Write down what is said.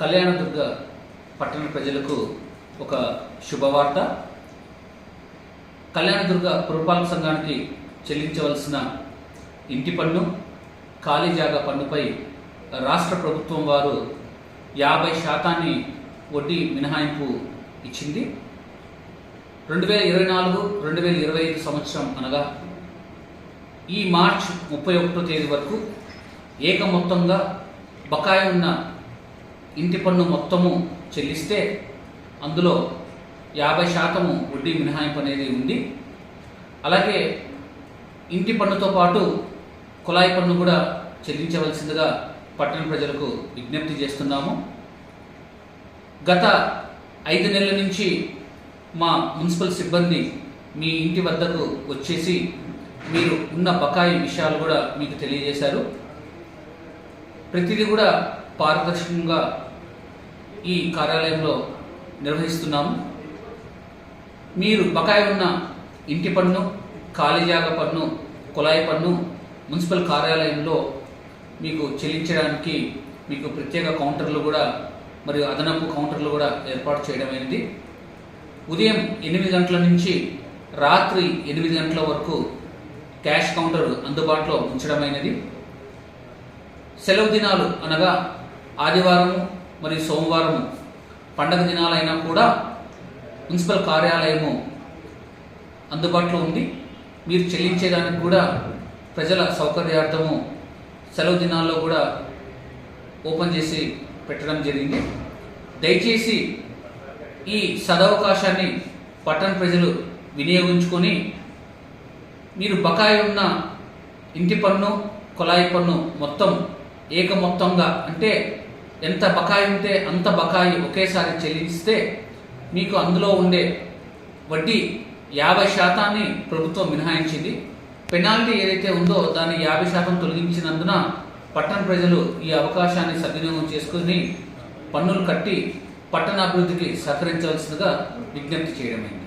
కళ్యాణదుర్గ పట్టణ ప్రజలకు ఒక శుభవార్త. కళ్యాణదుర్గ పురపాలక సంఘానికి చెల్లించవలసిన ఇంటి పన్ను ఖాళీ జాగా పన్నుపై రాష్ట్ర ప్రభుత్వం వారు యాభై శాతాన్ని వడ్డీ మినహాయింపు ఇచ్చింది. రెండు వేల ఇరవై నాలుగు రెండు వేల ఇరవై ఐదు సంవత్సరం అనగా ఈ మార్చ్ ముప్పై ఒకటో తేదీ వరకు ఏక మొత్తంగా బకాయి ఉన్న ఇంటి పన్ను మొత్తము చెల్లిస్తే అందులో యాభై శాతము వడ్డీ మినహాయింపు అనేది ఉంది. అలాగే ఇంటి పన్నుతో పాటు కుళాయి పన్ను కూడా చెల్లించవలసిందిగా పట్టణ ప్రజలకు విజ్ఞప్తి చేస్తున్నాము. గత ఐదు నెలల నుంచి మా మున్సిపల్ సిబ్బంది మీ ఇంటి వద్దకు వచ్చేసి మీరు ఉన్న బకాయి విషయాలు కూడా మీకు తెలియజేశారు. ప్రతిదీ కూడా పారదర్శకంగా ఈ కార్యాలయంలో నిర్వహిస్తున్నాము. మీరు బకాయి ఉన్న ఇంటి పన్ను ఖాళీ జాగా పన్ను కుళాయి పన్ను మున్సిపల్ కార్యాలయంలో మీకు చెల్లించడానికి మీకు ప్రత్యేక కౌంటర్లు కూడా మరియు అదనపు కౌంటర్లు కూడా ఏర్పాటు చేయడమైనది ఉదయం ఎనిమిది గంటల నుంచి రాత్రి ఎనిమిది గంటల వరకు క్యాష్ కౌంటర్ అందుబాటులో ఉంచడమైనది. సెలవు దినాలు అనగా ఆదివారం మరియు సోమవారం పండగ దినాలైనా కూడా మున్సిపల్ కార్యాలయము అందుబాటులో ఉంది. మీరు చెల్లించేదానికి కూడా ప్రజల సౌకర్యార్థము సెలవు దినాల్లో కూడా ఓపెన్ చేసి పెట్టడం జరిగింది. దయచేసి ఈ సదవకాశాన్ని పట్టణ ప్రజలు వినియోగించుకొని మీరు బకాయి ఉన్న ఇంటి పన్ను కుళాయి పన్ను మొత్తం ఏక మొత్తంగా అంటే ఎంత బకాయి ఉంటే అంత బకాయి ఒకేసారి చెల్లిస్తే మీకు అందులో ఉండే వడ్డీ యాభై శాతాన్ని ప్రభుత్వం మినహాయించింది. పెనాల్టీ ఏదైతే ఉందో దాన్ని యాభై శాతం తొలగించినందున పట్టణ ప్రజలు ఈ అవకాశాన్ని సద్వినియోగం చేసుకుని పన్నులు కట్టి పట్టణాభివృద్ధికి సహకరించవలసిందిగా విజ్ఞప్తి చేయడమైంది.